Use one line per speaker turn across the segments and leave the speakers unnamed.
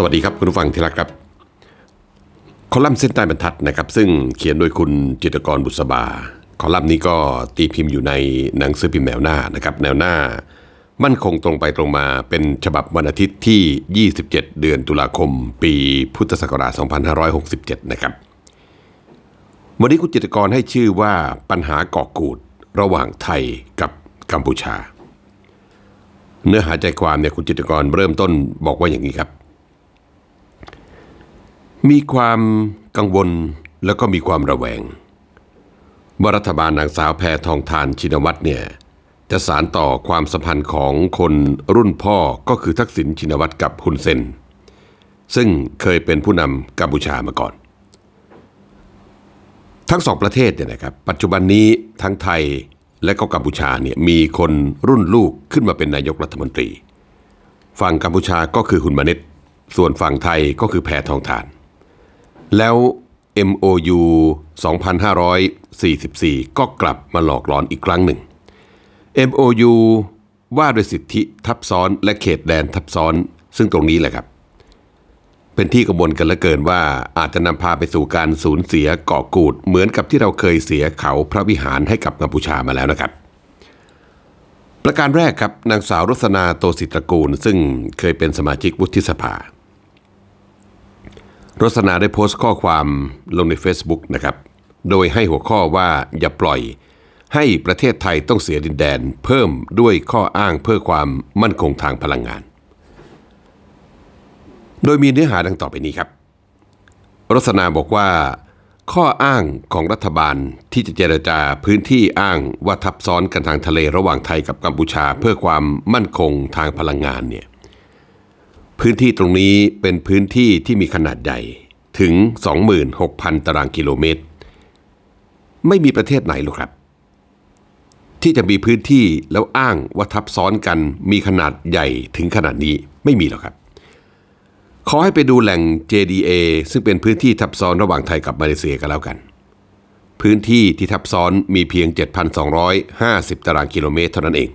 สวัสดีครับคุณผู้ฟังที่รักครับคอลัมน์เส้นใต้บรรทัดนะครับ ซึ่งเขียนโดยคุณจิตกรบุษบา คอลัมน์นี้ก็ตีพิมพ์อยู่ในหนังสือพิมพ์แนวหน้านะครับ แนวหน้า มั่นคงตรงไปตรงมาเป็นฉบับวันอาทิตย์ที่ 27 เดือนตุลาคม ปีพุทธศักราช 2567 นะครับ วันนี้คุณจิตกรให้ชื่อว่าปัญหาเกาะกูดระหว่างไทยกับกัมพูชา เนื้อหาใจความเนี่ยคุณจิตกรเริ่มต้นบอกว่าอย่างนี้ครับ มีความกังวลแล้วก็มีความระแวงว่ารัฐบาลนางสาวแพทองทานชินวัตรเนี่ยจะสารต่อความสัมพันธ์ของคนรุ่นพ่อก็คือทักษิณชินวัตรกับฮุนเซน ซึ่งเคยเป็นผู้นำกัมพูชามาก่อน ทั้งสองประเทศเนี่ยนะครับปัจจุบันนี้ทั้งไทยและก็กัมพูชาเนี่ยมีคนรุ่นลูกขึ้นมาเป็นนายกรัฐมนตรี ฝั่งกัมพูชาก็คือหุนมาเน็ตส่วนฝั่งไทยก็คือแพทองทาน แล้ว MOU 2544 ก็กลับมาหลอกหลอนอีกครั้งหนึ่ง MOU ว่าด้วยสิทธิทับซ้อนและเขตแดนทับซ้อน ซึ่งตรงนี้แหละครับ เป็นที่กังวลกันเหลือเกินว่าอาจจะนำพาไปสู่การสูญเสียเกาะกูด เหมือนกับที่เราเคยเสียเขาพระวิหารให้กับกัมพูชามาแล้วนะครับ ประการแรกครับนางสาวรสนาโตสิตรกูล ซึ่งเคยเป็นสมาชิกวุฒิสภา รสนาได้โพสต์ข้อความลงใน Facebook นะครับ โดยให้หัวข้อว่าอย่าปล่อย ให้ประเทศไทยต้องเสียดินแดน เพิ่มด้วยข้ออ้างเพื่อความมั่นคงทางพลังงาน โดยมีเนื้อหาดังต่อไปนี้ครับ รสนาบอกว่า ข้ออ้างของรัฐบาลที่จะเจรจาพื้นที่อ้างว่าทับซ้อนกันทางทะเลระหว่างไทยกับกัมพูชา เพื่อความมั่นคงทางพลังงานเนี่ย พื้นที่ตรงนี้เป็นพื้นที่ที่มีขนาดใหญ่ถึง 26,000 ตารางกิโลเมตร ไม่มีประเทศไหนหรอกครับ ที่จะมีพื้นที่แล้วอ้างว่าทับซ้อนกันมีขนาดใหญ่ถึงขนาดนี้ไม่มีหรอกครับ ขอให้ไปดูแหล่ง JDA ซึ่งเป็นพื้นที่ทับซ้อนระหว่างไทยกับมาเลเซียกันแล้วกัน พื้นที่ที่ทับซ้อนมีเพียง 7,250 ตารางกิโลเมตรเท่านั้นเอง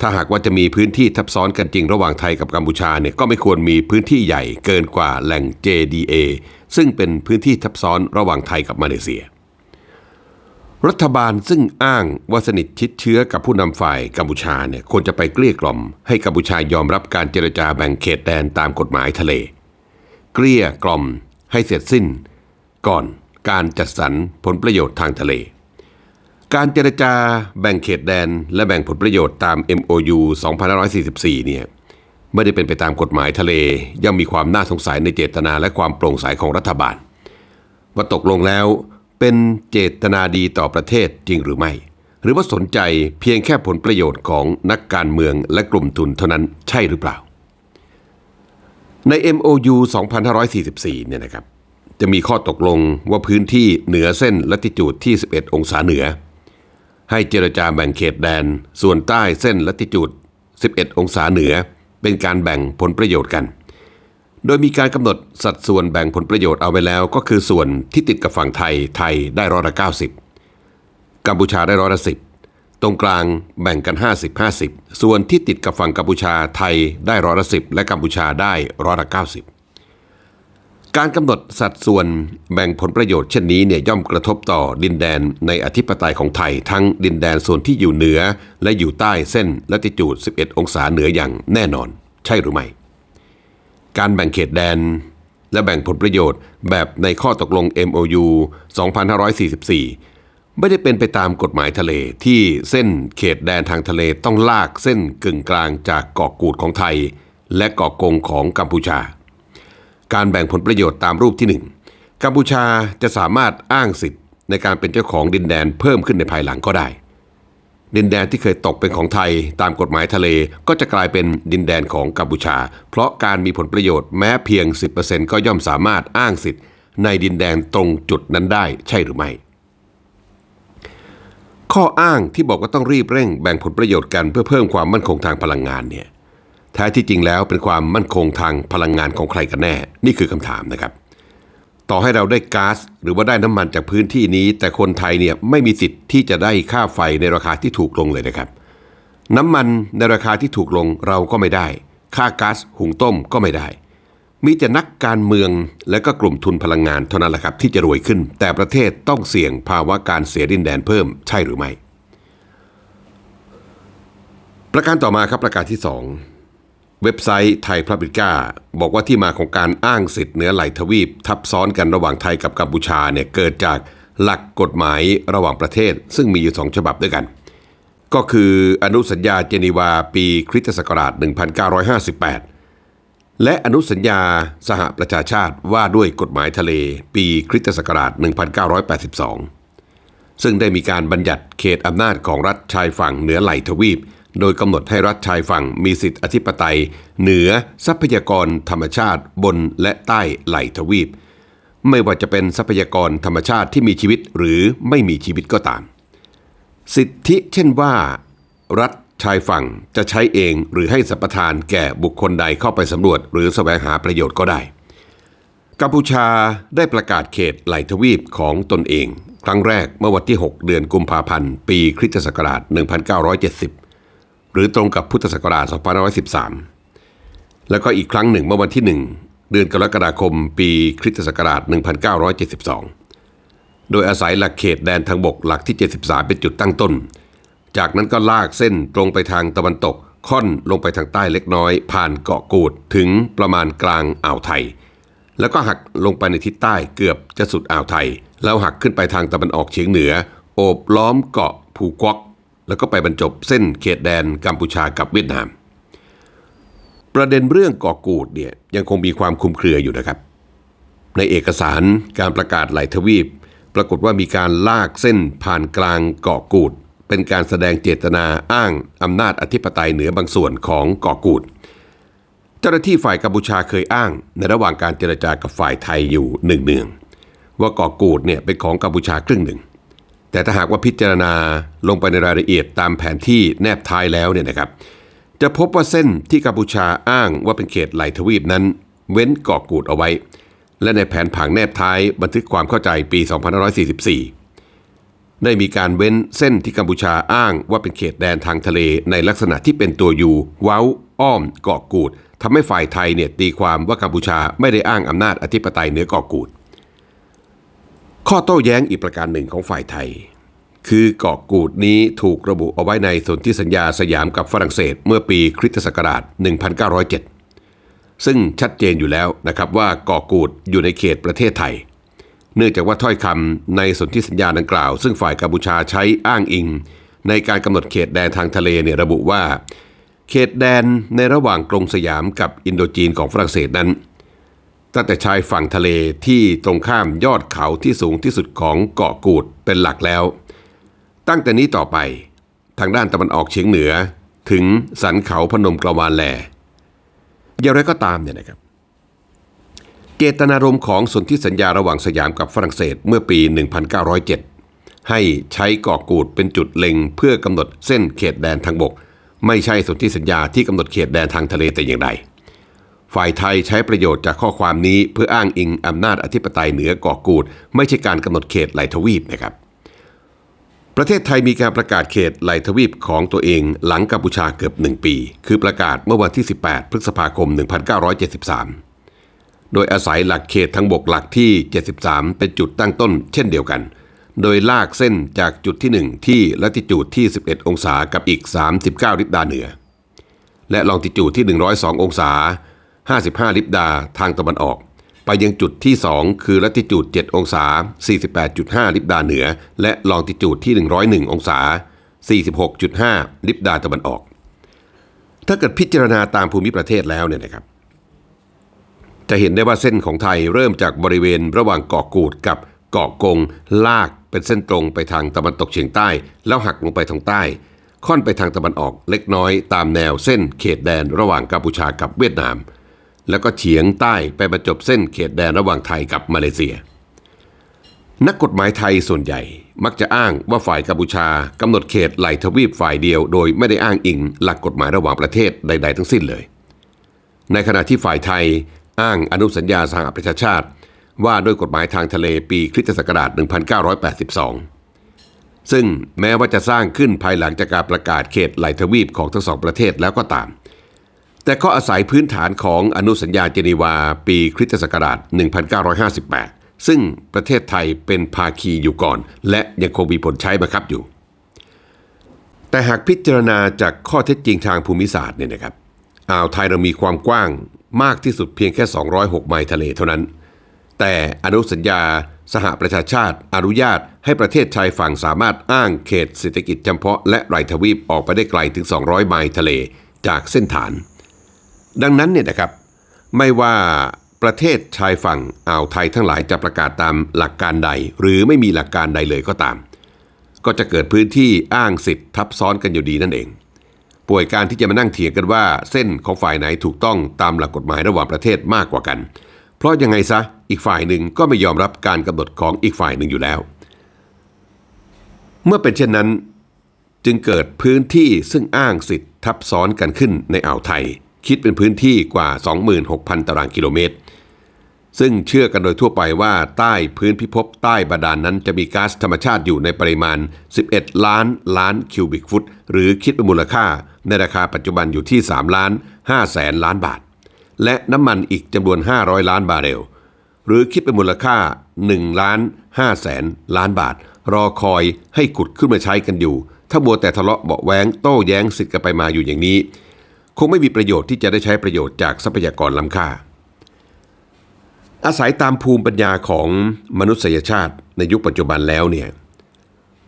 ถ้าหากว่าจะมีพื้นที่ทับซ้อนกันจริงระหว่างไทยกับกัมพูชาเนี่ยก็ไม่ควรมีพื้นที่ใหญ่เกินกว่าแหล่ง JDA ซึ่งเป็นพื้นที่ทับซ้อนระหว่างไทยกับมาเลเซีย รัฐบาลซึ่งอ้างว่าสนิทชิดเชื้อกับผู้นำฝ่ายกัมพูชาเนี่ยควรจะไปเกลี้ยกล่อม ให้กัมพูชายอมรับการเจรจาแบ่งเขตแดนตามกฎหมายทะเล เกลี้ยกล่อมให้เสร็จสิ้น ก่อนการจัดสรรผลประโยชน์ทางทะเล การเจรจาแบ่งเขตแดน และแบ่งผลประโยชน์ตาม MOU 2544 เนี่ยไม่ได้เป็นไปตามกฎหมายทะเล ย่อมมีความน่าสงสัยในเจตนาและความโปร่งใสของรัฐบาล ว่าตกลงแล้วเป็นเจตนาดีต่อประเทศจริงหรือไม่ หรือว่าสนใจเพียงแค่ผลประโยชน์ของนักการเมืองและกลุ่มทุนเท่านั้นใช่หรือเปล่า ใน MOU 2544 เนี่ยนะครับจะมีข้อตกลงว่าพื้นที่เหนือเส้นลัติจูดที่ 11 องศาเหนือ ให้เจรจาแบ่งเขตแดน ส่วนใต้เส้นลัติจูด 11 องศาเหนือ เป็นการแบ่งผลประโยชน์กัน โดยมีการกำหนดสัดส่วนแบ่งผลประโยชน์เอาไว้แล้วก็คือส่วนที่ติดกับฝั่งไทยไทยได้ร้อยละ 90 กัมพูชาได้ร้อยละสิตรงกลางแบ่งกัน 50-50 ส่วนที่ติดกับฝั่งกัมพูชาไทยได้ร้อยละสิและกัมพูชาได้ร้อยละ 90 การกำหนดสัดส่วนแบ่งผลประโยชน์เช่นนี้เนี่ยย่อมกระทบต่อดินแดนในอธิปไตยของไทย ทั้งดินแดนส่วนที่อยู่เหนือ และอยู่ใต้เส้นลัติจูด 11 องศาเหนืออย่างแน่นอน ใช่หรือไม่ การแบ่งเขตแดน และแบ่งผลประโยชน์แบบในข้อตกลง MOU 2544 ไม่ได้เป็นไปตามกฎหมายทะเลที่เส้นเขตแดนทางทะเลต้องลากเส้นกึ่งกลางจากเกาะกูดของไทย และเกาะกงของกัมพูชา การแบ่งผลประโยชน์ตามรูปที่ 1 กัมพูชาจะสามารถอ้างสิทธิ์ ในการเป็นเจ้าของดินแดนเพิ่มขึ้นในภายหลังก็ได้ ดินแดนที่เคยตกเป็นของไทยตามกฎหมายทะเลก็จะกลายเป็นดินแดนของกัมพูชา เพราะการมีผลประโยชน์แม้เพียง 10%ก็ย่อมสามารถอ้างสิทธิ์ ในดินแดนตรงจุดนั้นได้ใช่หรือไม่ข้ออ้างที่บอกว่าต้องรีบเร่งแบ่งผลประโยชน์กันเพื่อเพิ่มความมั่นคงทางพลังงานเนี่ย แท้ที่จริงแล้วเป็นความมั่นคงทางพลังงานของใครกันแน่ นี่คือคำถามนะครับ ต่อให้เราได้ก๊าซหรือว่าได้น้ำมันจากพื้นที่นี้ แต่คนไทยเนี่ยไม่มีสิทธิ์ที่จะได้ค่าไฟในราคาที่ถูกลงเลยนะครับ น้ำมันในราคาที่ถูกลงเราก็ไม่ได้ ค่าก๊าซหุงต้มก็ไม่ได้ มีแต่นักการเมืองและก็กลุ่มทุนพลังงานเท่านั้นแหละครับที่จะรวยขึ้น แต่ประเทศต้องเสี่ยงภาวะการเสียดินแดนเพิ่มใช่หรือไม่ ประการต่อมาครับประการที่ 2 เว็บไซต์ไทยพระบิก้าบอกว่าที่มาของการอ้างสิทธิ์เหนือไหลทวีป ทับซ้อนกันระหว่างไทยกับกัมพูชาเนี่ยเกิดจากหลักกฎหมายระหว่างประเทศ ซึ่งมีอยู่สองฉบับด้วยกัน ก็คืออนุสัญญาเจนีวาปีคริสตศักราช 1958 และอนุสัญญาสหประชาชาติว่าด้วยกฎหมายทะเลปีคริสตศักราช 1982 ซึ่งได้มีการบัญญัติเขตอำนาจของรัฐชายฝั่งเหนือไหลทวีป โดยกำหนดให้รัฐชายฝั่งมีสิทธิอธิปไตย เหนือทรัพยากรธรรมชาติบนและใต้ไหลทวีป ไม่ว่าจะเป็นทรัพยากรธรรมชาติที่มีชีวิตหรือไม่มีชีวิตก็ตาม สิทธิเช่นว่า รัฐชายฝั่งจะใช้เองหรือให้สัมปทานแก่บุคคลใดเข้าไปสำรวจ หรือแสวงหาประโยชน์ก็ได้ กัมพูชาได้ประกาศเขตไหลทวีปของตนเอง ครั้งแรกเมื่อวันที่ 6 เดือนกุมภาพันธ์ ปีคริสตศักราช 1970 หรือตรงกับพุทธศักราช2513 แล้วก็อีกครั้งหนึ่งเมื่อวันที่ 1 เดือนกรกฎาคม ปีคริสตศักราช 1972 โดยอาศัยหลักเขตแดนทางบกหลักที่ 73 เป็นจุดตั้งต้น จากนั้นก็ลากเส้นตรงไปทางตะวันตก ค่อนลงไปทางใต้เล็กน้อย ผ่านเกาะกูดถึงประมาณกลางอ่าวไทย แล้วก็หักลงไปในทิศใต้เกือบจะสุดอ่าวไทย แล้วหักขึ้นไปทางตะวันออกเฉียงเหนือ โอบล้อมเกาะภูกวอก แล้วก็ไปบรรจบเส้นเขตแดนกัมพูชากับเวียดนาม ประเด็นเรื่องเกาะกูดเนี่ยยังคงมีความคลุมเครืออยู่นะครับ ในเอกสารการประกาศไหลทวีป ปรากฏว่ามีการลากเส้นผ่านกลางเกาะกูด เป็นการแสดงเจตนาอ้างอำนาจอธิปไตยเหนือบางส่วนของเกาะกูดเจ้าหน้าที่ฝ่ายกัมพูชาเคยอ้าง ในระหว่างการเจรจากับฝ่ายไทยอยู่หนึ่งเนืองว่าเกาะกูดเนี่ยเป็นของกัมพูชาครึ่งหนึ่ง แต่ถ้าหากว่าพิจารณาลงไปในรายละเอียดตามแผนที่แนบท้ายแล้วเนี่ยนะครับ จะพบว่าเส้นที่กัมพูชาอ้างว่าเป็นเขตไหลทวีปนั้น เว้นเกาะกูดเอาไว้ และในแผนผังแนบท้ายบันทึกความเข้าใจปี 2544 ได้มีการเว้นเส้นที่กัมพูชาอ้างว่าเป็นเขตแดนทางทะเลในลักษณะที่เป็นตัวยูเว้า อ้อมเกาะกูดทำให้ฝ่ายไทยเนี่ยตีความว่ากัมพูชาไม่ได้อ้างอำนาจอธิปไตยเหนือเกาะกูด ข้อโต้แย้งอีกประการหนึ่งของฝ่ายไทย คือเกาะกูดนี้ถูกระบุเอาไว้ในสนธิสัญญาสยามกับฝรั่งเศสเมื่อปีคริสตศักราช 1907 ซึ่งชัดเจนอยู่แล้วนะครับว่าเกาะกูดอยู่ในเขตประเทศไทย เนื่องจากว่าถ้อยคำในสนธิสัญญาดังกล่าว ซึ่งฝ่ายกัมพูชาใช้อ้างอิง ในการกำหนดเขตแดนทางทะเลเนี่ยระบุว่า เขตแดนในระหว่างกรงสยามกับอินโดจีนของฝรั่งเศสนั้น ตั้งแต่ชายฝั่งทะเลที่ตรงข้ามยอดเขาที่สูงที่สุดของเกาะกูดเป็นหลักแล้ว ตั้งแต่นี้ต่อไป ทางด้านตะวันออกเฉียงเหนือถึงสันเขาพนมกระวานแลอย่างไรก็ตามเนี่ยนะครับ เจตนารมณ์ของสนธิสัญญาระหว่างสยามกับฝรั่งเศสเมื่อปี 1907 ให้ใช้เกาะกูดเป็นจุดเล็งเพื่อกำหนดเส้นเขตแดนทางบก ไม่ใช่สนธิสัญญาที่กำหนดเขตแดนทางทะเลแต่อย่างใด ฝ่ายไทยใช้ประโยชน์จากข้อความนี้เพื่ออ้างอิงอำนาจอธิปไตยเหนือเกาะกูด ไม่ใช่การกำหนดเขตไหลทวีปนะครับ ประเทศไทยมีการประกาศเขตไหลทวีปของตัวเองหลังกัมพูชาเกือบหนึ่งปี คือประกาศเมื่อวันที่ 18 พฤษภาคม 1973 โดยอาศัยหลักเขตทั้งบกหลักที่ 73 เป็นจุดตั้งต้น เช่นเดียวกัน โดยลากเส้นจากจุดที่ 1 ที่ลัติจูดที่ 11 องศากับอีก 39ลิบดาเหนือ และลองติจูดที่ 102 องศา 55 ลิบดาทางตะวันออก ไปยังจุดที่ 2 คือลัติจูด 7 องศา 48.5 ลิบดาเหนือ และลองติจูดที่ 101 องศา 46.5 ลิบดาตะวันออก ถ้าเกิดพิจารณาตามภูมิประเทศแล้วเนี่ยนะครับ จะเห็นได้ว่าเส้นของไทยเริ่มจากบริเวณระหว่างเกาะกูดกับเกาะกง ลากเป็นเส้นตรงไปทางตะวันตกเฉียงใต้ แล้วหักลงไปทางใต้ค่อนไปทางตะวันออกเล็กน้อยตามแนวเส้นเขตแดนระหว่างกัมพูชากับเวียดนาม แล้วก็เฉียงใต้ไปบรรจบเส้นเขตแดนระหว่างไทยกับมาเลเซีย นักกฎหมายไทยส่วนใหญ่ มักจะอ้างว่าฝ่ายกัมพูชากำหนดเขตไหลทวีปฝ่ายเดียว โดยไม่ได้อ้างอิงหลักกฎหมายระหว่างประเทศใด ๆ ทั้งสิ้นเลย ในขณะที่ฝ่ายไทยอ้างอนุสัญญาสหประชาชาติ ว่าด้วยกฎหมายทางทะเลปีคริสตศักราช 1982 ซึ่งแม้ว่าจะสร้างขึ้นภายหลังจากการประกาศเขตไหลทวีปของทั้งสองประเทศแล้วก็ตาม แต่ก็อาศัยพื้นฐานของอนุสัญญาเจนีวาปีคริสตศักราช 1958 ซึ่งประเทศไทยเป็นภาคีอยู่ก่อน และยังคงมีผลใช้บังคับอยู่ แต่หากพิจารณาจากข้อเท็จจริงทางภูมิศาสตร์เนี่ยนะครับ อ่าวไทยเรามีความกว้างมากที่สุดเพียงแค่ 206 ไมล์ทะเลเท่านั้น แต่อนุสัญญาสหประชาชาติอนุญาตให้ประเทศชายฝั่งสามารถอ้างเขตเศรษฐกิจจำเพาะและไรทวีปออกไปได้ไกลถึง 200 ไมล์ทะเลจากเส้นฐาน ดังนั้นเนี่ยนะครับไม่ว่าประเทศชายฝั่งอ่าวไทยทั้งหลายจะประกาศตามหลักการใด หรือไม่มีหลักการใดเลยก็ตาม ก็จะเกิดพื้นที่อ้างสิทธิ์ทับซ้อนกันอยู่ดีนั่นเอง ป่วยการที่จะมานั่งเถียงกันว่า เส้นของฝ่ายไหนถูกต้องตามหลักกฎหมายระหว่างประเทศมากกว่ากัน เพราะยังไงซะอีกฝ่ายหนึ่งก็ไม่ยอมรับการกำหนดของอีกฝ่ายหนึ่งอยู่แล้ว เมื่อเป็นเช่นนั้น จึงเกิดพื้นที่ซึ่งอ้างสิทธิ์ทับซ้อนกันขึ้นในอ่าวไทย คิดเป็นพื้นที่กว่า 26,000 ตารางกิโลเมตร ซึ่งเชื่อกันโดยทั่วไปว่าใต้พื้นพิภพใต้บาดาลนนั้นจะมีก๊าซธรรมชาติอยู่ในปริมาณ 11 ล้านล้านคิวบิกฟุต หรือคิดเป็นมูลค่า ในราคาปัจจุบันอยู่ที่ 3 ล้าน5แสนล้านบาท และน้ำมันอีกจำนวน 500 ล้านบาร์เรล หรือคิดเป็นมูลค่า1ล้าน5แสนล้านบาท รอคอยให้ขุดขึ้นมาใช้กันอยู่ ถ้ามัวแต่ทะเลาะเบาแวงโต้แย้งสิทธิ์กันไปมาอยู่อย่างนี้ คงไม่มีประโยชน์ที่จะได้ใช้ประโยชน์จากทรัพยากรล้ำค่า อาศัยตามภูมิปัญญาของมนุษยชาติในยุคปัจจุบันแล้วเนี่ย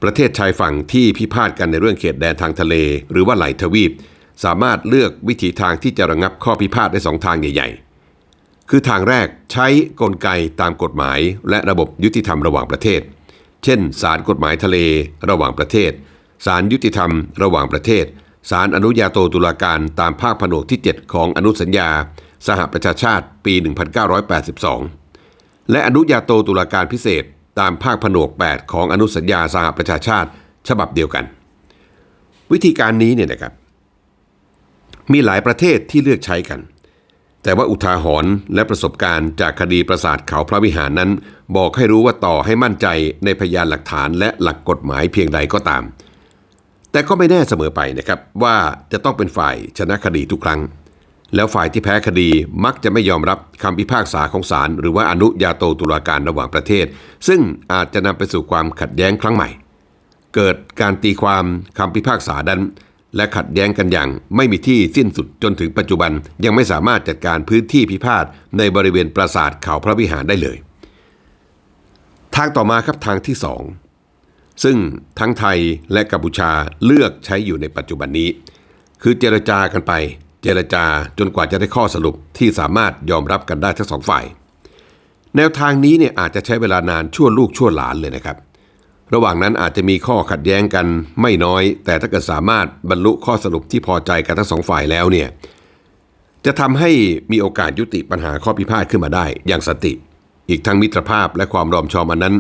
ประเทศชายฝั่งที่พิพาทกันในเรื่องเขตแดนทางทะเล หรือว่าไหลทวีป สามารถเลือกวิถีทางที่จะระงับข้อพิพาทได้สองทางใหญ่ ๆ คือทางแรกใช้กลไกตามกฎหมาย และระบบยุติธรรมระหว่างประเทศ เช่นศาลกฎหมายทะเล ระหว่างประเทศศาลยุติธรรมระหว่างประเทศ ศาลอนุญาโตตุลาการตามภาคผนวกที่ 7 ของอนุสัญญา สหประชาชาติปี 1982 และอนุญาโตตุลาการพิเศษตามภาคผนวก 8 ของอนุสัญญาสหประชาชาติ ฉบับเดียวกัน วิธีการนี้เนี่ยนะครับ มีหลายประเทศที่เลือกใช้กัน แต่ว่าอุทาหรณ์และประสบการณ์จากคดีประสาทเขาพระวิหารนั้น บอกให้รู้ว่าต่อให้มั่นใจในพยานหลักฐานและหลักกฎหมายเพียงใดก็ตาม แต่ก็ไม่แน่เสมอไปนะครับว่าจะต้องเป็นฝ่ายชนะคดีทุกครั้ง แล้วฝ่ายที่แพ้คดีมักจะไม่ยอมรับคำพิพากษาของศาลหรือว่าอนุญาโตตุลาการระหว่างประเทศ ซึ่งอาจจะนำไปสู่ความขัดแย้งครั้งใหม่ เกิดการตีความคำพิพากษาดันและขัดแย้งกันอย่างไม่มีที่สิ้นสุดจนถึงปัจจุบันยังไม่สามารถจัดการพื้นที่พิพาทในบริเวณปราสาทเขาพระวิหารได้เลย ทางต่อมาครับทางที่สอง ซึ่งทั้งไทยและกัมพูชาเลือกใช้อยู่ในปัจจุบันนี้ คือเจรจากันไป เจรจาจนกว่าจะได้ข้อสรุปที่สามารถยอมรับกันได้ทั้งสองฝ่าย แนวทางนี้เนี่ยอาจจะใช้เวลานานชั่วลูกชั่วหลานเลยนะครับ ระหว่างนั้นอาจจะมีข้อขัดแย้งกันไม่น้อย แต่ถ้าเกิดสามารถบรรลุข้อสรุปที่พอใจกันทั้งสองฝ่ายแล้วเนี่ยจะทำให้มีโอกาสยุติปัญหาข้อพิพาทขึ้นมาได้ อย่างสติ อีกทั้งมิตรภาพและความรอมชอมอันนั้น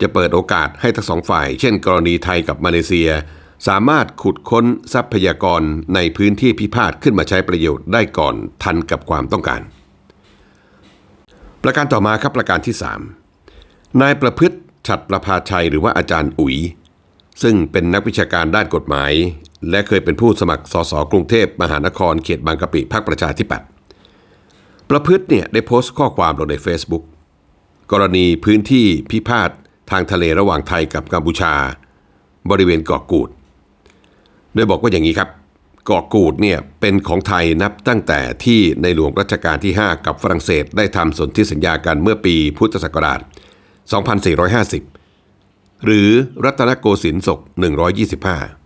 จะเปิดโอกาสให้ทั้งสองฝ่าย เช่นกรณีไทยกับมาเลเซีย สามารถขุดค้นทรัพยากรในพื้นที่พิพาทขึ้นมาใช้ประโยชน์ได้ก่อนทันกับความต้องการ ประการต่อมาครับประการที่ 3 นายประพฤติฉัตรประภาชัยหรือว่าอาจารย์อุ๋ย ซึ่งเป็นนักวิชาการด้านกฎหมาย และเคยเป็นผู้สมัครสสกรุงเทพมหานครเขตบางกะปิพรรคประชาธิปัตย์ประพฤติเนี่ยได้โพสต์ข้อความลงใน Facebook กรณีพื้นที่พิพาท ทางทะเลระหว่างไทยกับกัมพูชา บริเวณเกาะกูด โดยบอกว่าอย่างนี้ครับ เกาะกูดเนี่ยเป็นของไทยนับตั้งแต่ที่ในหลวงรัชกาลที่ 5 กับฝรั่งเศสได้ทำสนธิสัญญากันเมื่อปีพุทธศักราช 2450 หรือรัตนโกสินทร์ศก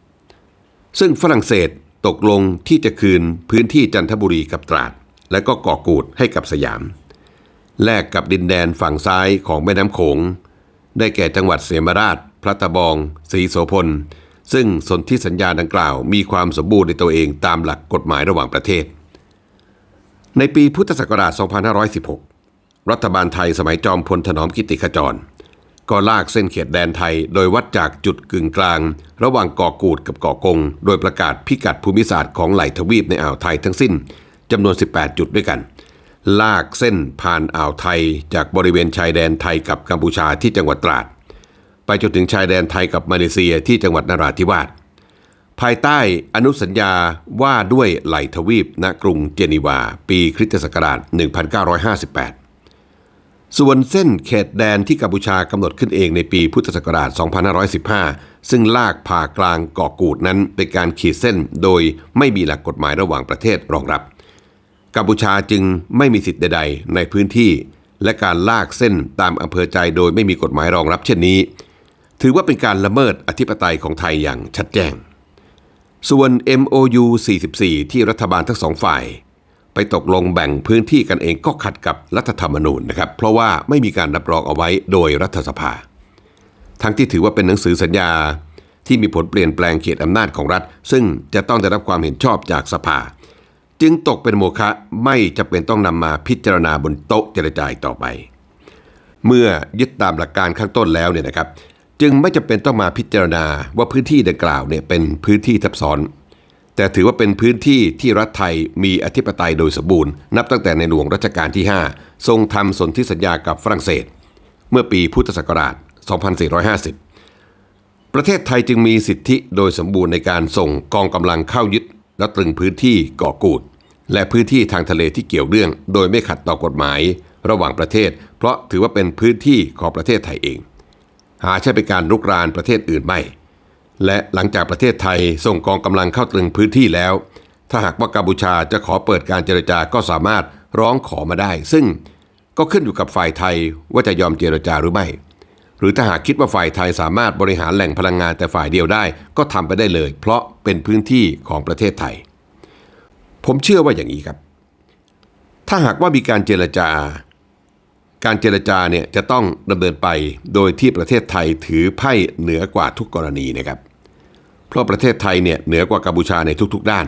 125 ซึ่งฝรั่งเศสตกลงที่จะคืนพื้นที่จันทบุรีกับตราด และก็เกาะกูดให้กับสยาม แลกกับดินแดนฝั่งซ้ายของแม่น้ำโขง ได้แก่จังหวัดเสมราช พระตะบองศรีโสพล ซึ่งสนธิสัญญาดังกล่าวมีความสมบูรณ์ในตัวเองตามหลักกฎหมายระหว่างประเทศ ในปีพุทธศักราช 2516 รัฐบาลไทยสมัยจอมพลถนอมกิติขจร ก็ลากเส้นเขตแดนไทยโดยวัดจากจุดกึ่งกลาง ระหว่างเกาะกูดกับเกาะกง โดยประกาศพิกัดภูมิศาสตร์ของไหลทวีปในอ่าวไทยทั้งสิ้นจำนวน 18 จุดด้วยกัน ลากเส้นผ่านอ่าวไทย จากบริเวณชายแดนไทยกับกัมพูชาที่จังหวัดตราด ไปจนถึงชายแดนไทยกับมาเลเซียที่จังหวัดนราธิวาสภายใต้อนุสัญญาว่าด้วยไหลทวีปณกรุงเจนีวา ปีคริสตศักราช 1958 ส่วนเส้นเขตแดนที่กัมพูชากำหนดขึ้นเองในปีพุทธศักราช 2515 ซึ่งลากผ่ากลางเกาะกูดนั้นเป็นการขีดเส้นโดยไม่มีหลักกฎหมายระหว่างประเทศรองรับ กัมพูชาจึงไม่มีสิทธิ์ใด ๆ ในพื้นที่ และการลากเส้นตามอำเภอใจโดยไม่มีกฎหมายรองรับเช่นนี้ ถือว่าเป็นการละเมิดอธิปไตยของไทยอย่างชัดแจ้ง ส่วน MOU 44 ที่รัฐบาลทั้งสองฝ่าย ไปตกลงแบ่งพื้นที่กันเองก็ขัดกับรัฐธรรมนูญนะครับ เพราะว่าไม่มีการรับรองเอาไว้โดยรัฐสภา ทั้งที่ถือว่าเป็นหนังสือสัญญาที่มีผลเปลี่ยนแปลงเขตอำนาจของรัฐ ซึ่งจะต้องได้รับความเห็นชอบจากสภา จึงตกเป็นโมฆะไม่จะเป็นต้องนำมาพิจารณาบนโต๊ะเจรจาอีกต่อไป เมื่อยึดตามหลักการข้างต้นแล้วเนี่ยนะครับ จึงไม่จำเป็นต้องมาพิจารณาว่าพื้นที่ดังกล่าวเนี่ยเป็นพื้นที่ทับซ้อน แต่ถือว่าเป็นพื้นที่ที่รัฐไทยมีอธิปไตยโดยสมบูรณ์ นับตั้งแต่ในหลวงรัชกาลที่ 5 ทรงทำสนธิสัญญากับฝรั่งเศส เมื่อปีพุทธศักราช 2450ประเทศไทยจึงมีสิทธิโดยสมบูรณ์ในการส่งกองกำลังเข้ายึดและตรึงพื้นที่เกาะกูด และพื้นที่ทางทะเลที่เกี่ยวเนื่อง โดยไม่ขัดต่อกฎหมาย ระหว่างประเทศ เพราะถือว่าเป็นพื้นที่ของประเทศไทยเอง หาใช่เป็นการลุกรานประเทศอื่นไม่ และหลังจากประเทศไทยส่งกองกำลังเข้าตรึงพื้นที่แล้ว ถ้าหากว่ากัมพูชาจะขอเปิดการเจรจาก็สามารถร้องขอมาได้ ซึ่งก็ขึ้นอยู่กับฝ่ายไทยว่าจะยอมเจรจาหรือไม่ หรือถ้าหากคิดว่าฝ่ายไทยสามารถบริหารแหล่งพลังงานแต่ฝ่ายเดียวได้ ก็ทำไปได้เลย เพราะเป็นพื้นที่ของประเทศไทย ผมเชื่อว่าอย่างนี้ครับ ถ้าหากว่ามีการเจรจา การเจรจาเนี่ยจะต้องดำเนินไปโดยที่ประเทศไทยถือไพ่เหนือกว่าทุกกรณีนะครับ เพราะประเทศไทยเนี่ยเหนือกว่ากัมพูชาในทุกๆ ด้าน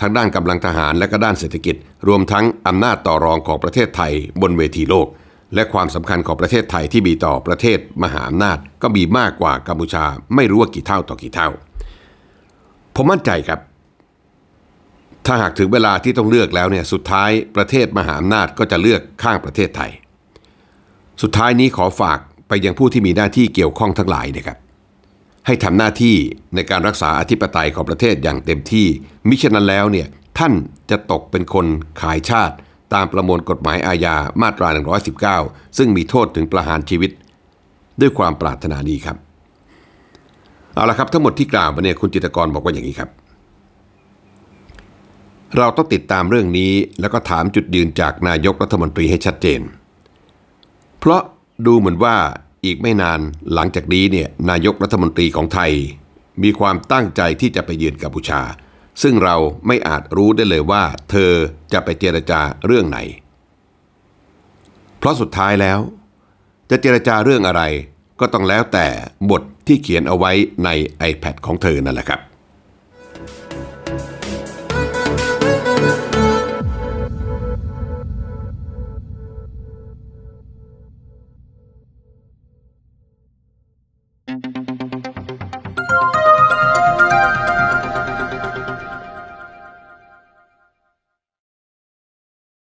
ทั้งด้านกำลังทหารและก็ด้านเศรษฐกิจ รวมทั้งอำนาจต่อรองของประเทศไทยบนเวทีโลก และความสำคัญของประเทศไทยที่มีต่อประเทศมหาอำนาจก็มีมากกว่ากัมพูชาไม่รู้ว่ากี่เท่าต่อกี่เท่า ผมมั่นใจครับ ถ้าหากถึงเวลาที่ต้องเลือกแล้วเนี่ยสุดท้ายประเทศมหาอำนาจก็จะเลือกข้างประเทศไทย สุดท้ายนี้ขอฝากไปยังผู้ที่มีหน้าที่เกี่ยวข้องทั้งหลายนะครับให้ทำหน้าที่ในการรักษาอธิปไตยของประเทศอย่างเต็มที่ มิฉะนั้นแล้วเนี่ยท่านจะตกเป็นคนขายชาติ ตามประมวลกฎหมายอาญามาตรา 119 ซึ่งมีโทษถึงประหารชีวิต ด้วยความปรารถนาดีครับ เอาละครับทั้งหมดที่กล่าวมาเนี่ยคุณจิตรกรบอกว่าอย่างนี้ครับ เราต้องติดตามเรื่องนี้แล้วก็ถามจุดยืนจากนายกรัฐมนตรีให้ชัดเจน เพราะดูเหมือนว่าอีกไม่นานหลังจากนี้เนี่ยนายกรัฐมนตรีของไทย มีความตั้งใจที่จะไปเยือนกัมพูชา ซึ่งเราไม่อาจรู้ได้เลยว่า เธอจะไปเจรจาเรื่องไหน เพราะสุดท้ายแล้ว จะเจรจาเรื่องอะไรก็ต้องแล้วแต่บทที่เขียนเอาไว้ใน iPad ของเธอนั่นแหละครับ